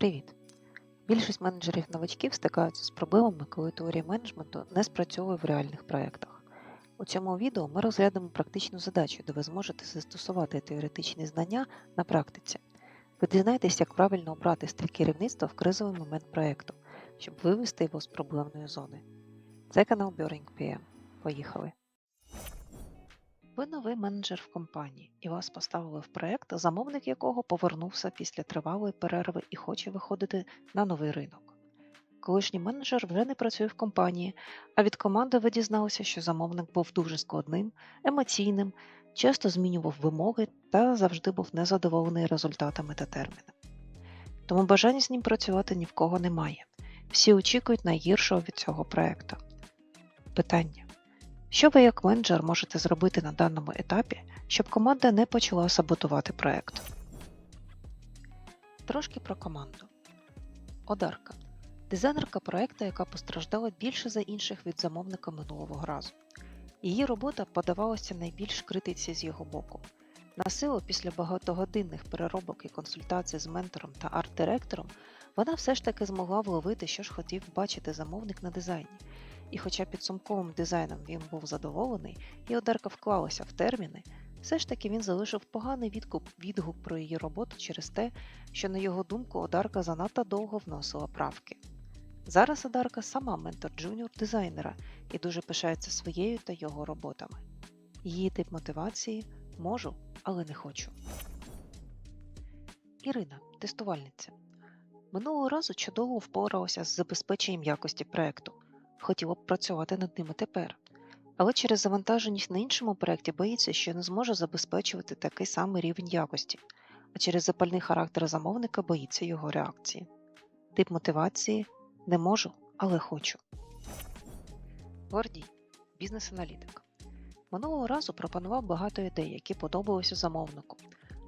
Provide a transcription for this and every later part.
Привіт! Більшість менеджерів-новачків стикаються з проблемами, коли теорія менеджменту не спрацьовує в реальних проєктах. У цьому відео ми розглянемо практичну задачу, де ви зможете застосувати теоретичні знання на практиці. Ви дізнаєтесь, як правильно обрати стиль керівництва в кризовий момент проєкту, щоб вивести його з проблемної зони. Це канал Boring PM. Поїхали! Ви новий менеджер в компанії, і вас поставили в проект, замовник якого повернувся після тривалої перерви і хоче виходити на новий ринок. Колишній менеджер вже не працює в компанії, а від команди ви дізналися, що замовник був дуже складним, емоційним, часто змінював вимоги та завжди був незадоволений результатами та термінами. Тому бажання з ним працювати ні в кого немає. Всі очікують найгіршого від цього проекту. Питання. Що ви як менеджер можете зробити на даному етапі, щоб команда не почала саботувати проект? Трошки про команду. Одарка дизайнерка проекту, яка постраждала більше за інших від замовника минулого разу. Її робота подавалася найбільш критиці з його боку. На силу після багатогодинних переробок і консультацій з ментором та арт-директором вона все ж таки змогла вловити, що ж хотів бачити замовник на дизайні. І хоча підсумковим дизайном він був задоволений, і Одарка вклалася в терміни, все ж таки він залишив поганий відгук, відгук про її роботу через те, що, на його думку, Одарка занадто довго вносила правки. Зараз Одарка сама ментор джуніор дизайнера і дуже пишається своєю та його роботами. Її тип мотивації можу, але не хочу. Ірина, тестувальниця. Минулого разу чудово впоралася з забезпеченням якості проекту хотіла б працювати над ними тепер, але через завантаженість на іншому проєкті боїться, що не зможе забезпечувати такий самий рівень якості, а через запальний характер замовника боїться його реакції. Тип мотивації не можу, але хочу. Гордій, бізнес-аналітик. Минулого разу пропонував багато ідей, які подобалися замовнику.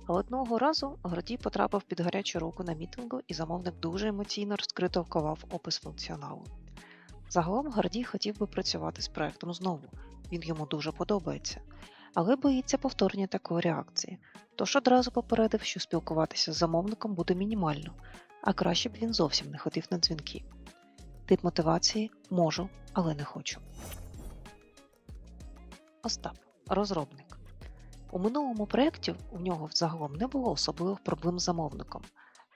А одного разу Гордій потрапив під гарячу руку на мітингу, і замовник дуже емоційно розкритовкував опис функціоналу. Загалом Гордій хотів би працювати з проектом знову, він йому дуже подобається, але боїться повторення такої реакції, тож одразу попередив, що спілкуватися з замовником буде мінімально, а краще б він зовсім не ходив на дзвінки. Тип мотивації можу, але не хочу. Остап розробник. У минулому проєкті у нього взагалом не було особливих проблем з замовником,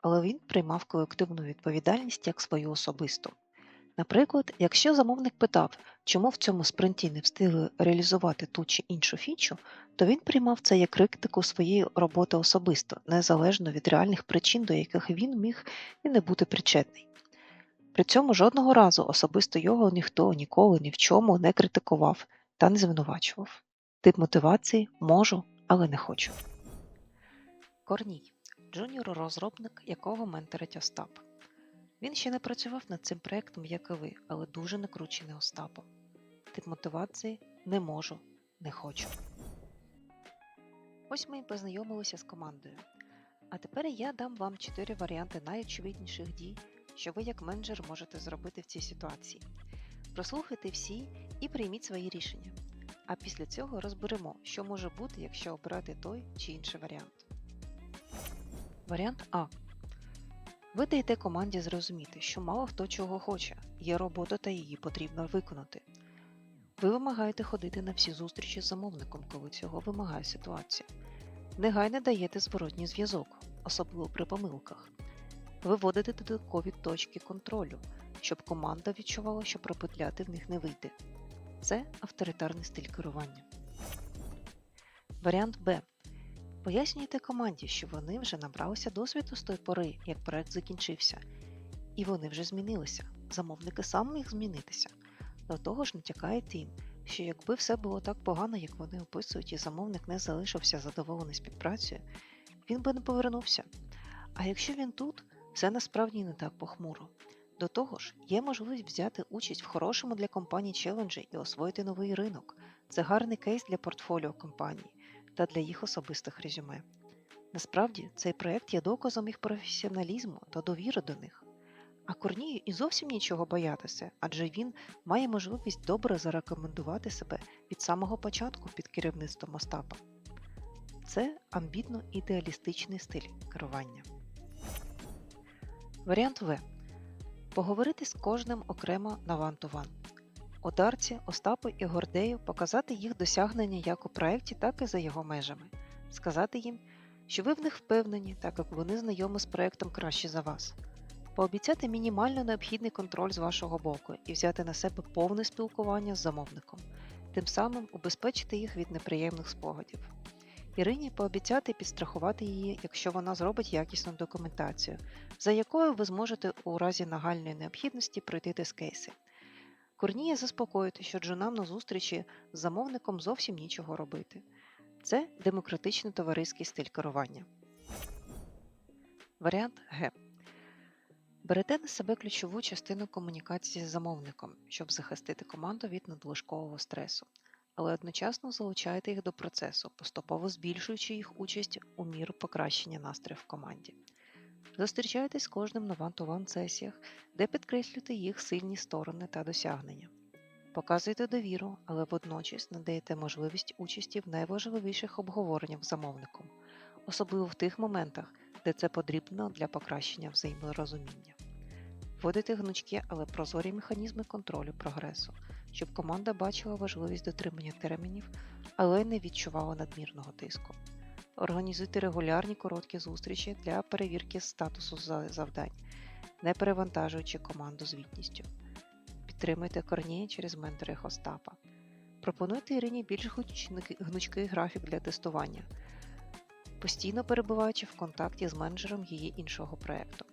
але він приймав колективну відповідальність як свою особисту. Наприклад, якщо замовник питав, чому в цьому спринті не встигли реалізувати ту чи іншу фічу, то він приймав це як критику своєї роботи особисто, незалежно від реальних причин, до яких він міг і не бути причетний. При цьому жодного разу особисто його ніхто ніколи ні в чому не критикував та не звинувачував. Тип мотивації можу, але не хочу. Корній джуніор розробник, якого менторить Остап. Він ще не працював над цим проєктом, як і ви, але дуже накручений Остапом. Тип мотивації не можу, не хочу. Ось ми і познайомилися з командою. А тепер я дам вам чотири варіанти найочевидніших дій, що ви як менеджер можете зробити в цій ситуації. Прослухайте всі і прийміть свої рішення. А після цього розберемо, що може бути, якщо обрати той чи інший варіант. Варіант А. Ви даєте команді зрозуміти, що мало хто чого хоче, є робота та її потрібно виконати. Ви вимагаєте ходити на всі зустрічі з замовником, коли цього вимагає ситуація. Негайно даєте зворотній зв'язок, особливо при помилках. Виводите додаткові точки контролю, щоб команда відчувала, що пропетляти в них не вийде. Це авторитарний стиль керування. Варіант Б. Пояснюйте команді, що вони вже набралися досвіду з тої пори, як проект закінчився, і вони вже змінилися. Замовники сам міг змінитися. До того ж, натякаєте їм, що якби все було так погано, як вони описують, і замовник не залишився задоволений співпрацею, він би не повернувся. А якщо він тут, все насправді не так похмуро. До того ж, є можливість взяти участь в хорошому для компанії челенджі і освоїти новий ринок. Це гарний кейс для портфоліо компанії та для їх особистих резюме. Насправді, цей проект є доказом їх професіоналізму та довіри до них. А Корнію і зовсім нічого боятися, адже він має можливість добре зарекомендувати себе від самого початку під керівництвом Остапа. Це амбітно ідеалістичний стиль керування. Варіант В. Поговорити з кожним окремо на ван-ту-ван. Одарці, Остапу і Гордею показати їх досягнення як у проєкті, так і за його межами. Сказати їм, що ви в них впевнені, так як вони знайомі з проєктом краще за вас. Пообіцяти мінімально необхідний контроль з вашого боку і взяти на себе повне спілкування з замовником, тим самим убезпечити їх від неприємних спогадів. Ірині пообіцяти підстрахувати її, якщо вона зробить якісну документацію, за якою ви зможете у разі нагальної необхідності пройти тест-кейси. Корнія заспокоїти, що джунам на зустрічі з замовником зовсім нічого робити. Це демократично товариський стиль керування. Варіант Г. Берете на себе ключову частину комунікації з замовником, щоб захистити команду від надлишкового стресу, але одночасно залучаєте їх до процесу, поступово збільшуючи їх участь у міру покращення настрою в команді. Зустрічайтесь з кожним на ван-ту-ван сесіях, де підкреслюєте їх сильні сторони та досягнення. Показуйте довіру, але водночас надаєте можливість участі в найважливіших обговореннях з замовником, особливо в тих моментах, де це потрібно для покращення взаєморозуміння. Вводите гнучкі, але прозорі механізми контролю прогресу, щоб команда бачила важливість дотримання термінів, але не відчувала надмірного тиску. Організуйте регулярні короткі зустрічі для перевірки статусу завдань, не перевантажуючи команду звітністю. Підтримуйте корніє через ментори Остапа. Пропонуйте Ірині більш гнучкий графік для тестування, постійно перебуваючи в контакті з менеджером її іншого проєкту.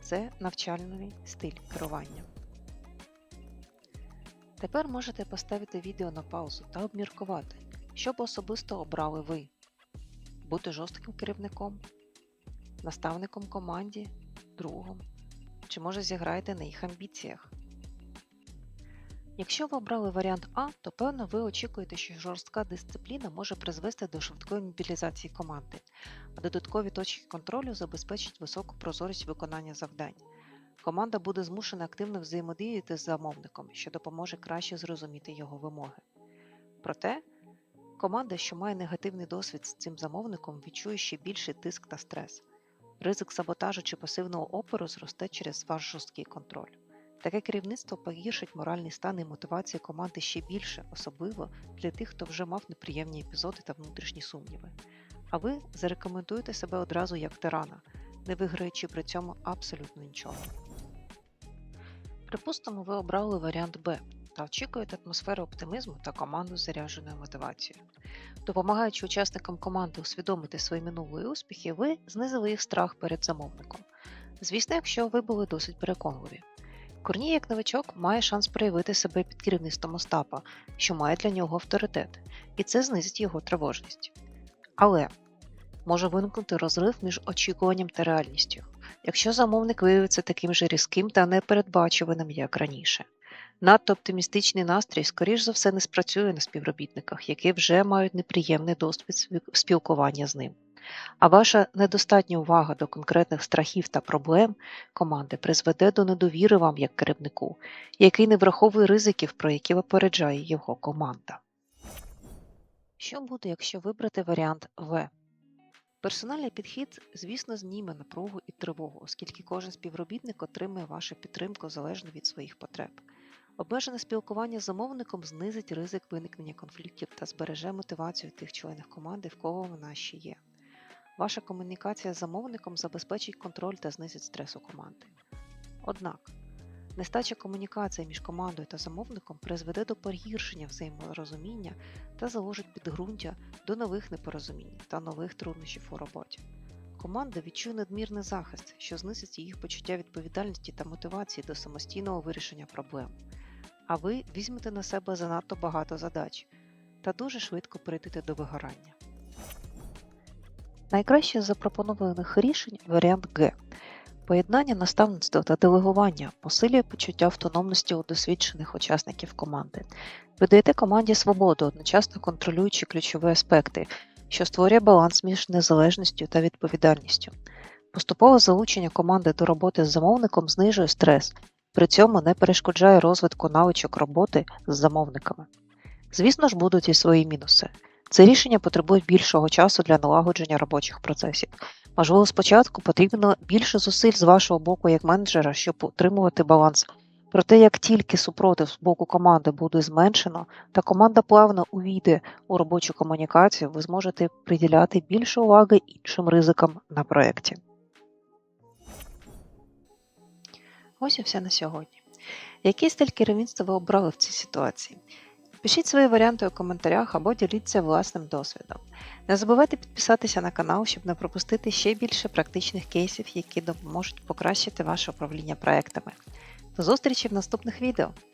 Це навчальний стиль керування. Тепер можете поставити відео на паузу та обміркувати, що б особисто обрали ви бути жорстким керівником, наставником команді, другом, чи може зіграєте на їх амбіціях. Якщо ви обрали варіант А, то певно ви очікуєте, що жорстка дисципліна може призвести до швидкої мобілізації команди, а додаткові точки контролю забезпечать високу прозорість виконання завдань. Команда буде змушена активно взаємодіяти з замовником, що допоможе краще зрозуміти його вимоги. Проте, команда, що має негативний досвід з цим замовником, відчує ще більший тиск та стрес. Ризик саботажу чи пасивного опору зросте через ваш жорсткий контроль. Таке керівництво погіршить моральний стан і мотивацію команди ще більше, особливо для тих, хто вже мав неприємні епізоди та внутрішні сумніви. А ви зарекомендуєте себе одразу як тирана, не виграючи при цьому абсолютно нічого. Припустимо, ви обрали варіант Б та очікуєте атмосферу оптимізму та команду з зарядженою мотивацією. Допомагаючи учасникам команди усвідомити свої минулі успіхи, ви знизили їх страх перед замовником. Звісно, якщо ви були досить переконливі. Корній, як новичок, має шанс проявити себе під керівництвом Остапа, що має для нього авторитет, і це знизить його тривожність. Але може виникнути розрив між очікуванням та реальністю, якщо замовник виявиться таким же різким та непередбачуваним, як раніше. Надто оптимістичний настрій, скоріш за все, не спрацює на співробітниках, які вже мають неприємний досвід спілкування з ним. А ваша недостатня увага до конкретних страхів та проблем команди призведе до недовіри вам як керівнику, який не враховує ризиків, про які попереджає його команда. Що буде, якщо вибрати варіант В? Персональний підхід, звісно, зніме напругу і тривогу, оскільки кожен співробітник отримує вашу підтримку залежно від своїх потреб. Обмежене спілкування з замовником знизить ризик виникнення конфліктів та збереже мотивацію тих членів команди, в кого вона ще є. Ваша комунікація з замовником забезпечить контроль та знизить стрес у команди. Однак, нестача комунікації між командою та замовником призведе до погіршення взаєморозуміння та заложить підґрунтя до нових непорозумінь та нових труднощів у роботі. Команда відчує надмірний захист, що знизить їх почуття відповідальності та мотивації до самостійного вирішення проблем. А ви візьмете на себе занадто багато задач та дуже швидко прийдете до вигорання. Найкраще з запропонованих рішень варіант Г. Поєднання наставництва та делегування посилює почуття автономності у досвідчених учасників команди. Ви даєте команді свободу, одночасно контролюючи ключові аспекти, що створює баланс між незалежністю та відповідальністю. Поступове залучення команди до роботи з замовником знижує стрес, при цьому не перешкоджає розвитку навичок роботи з замовниками. Звісно ж, будуть і свої мінуси. Це рішення потребує більшого часу для налагодження робочих процесів, Можливо, спочатку потрібно більше зусиль з вашого боку як менеджера, щоб утримувати баланс. Проте, як тільки супротив з боку команди буде зменшено, та команда плавно увійде у робочу комунікацію, ви зможете приділяти більше уваги іншим ризикам на проєкті. Ось і все на сьогодні. Який стиль керівництва ви обрали в цій ситуації? Пишіть свої варіанти у коментарях або діліться власним досвідом. Не забувайте підписатися на канал, щоб не пропустити ще більше практичних кейсів, які допоможуть покращити ваше управління проектами. До зустрічі в наступних відео!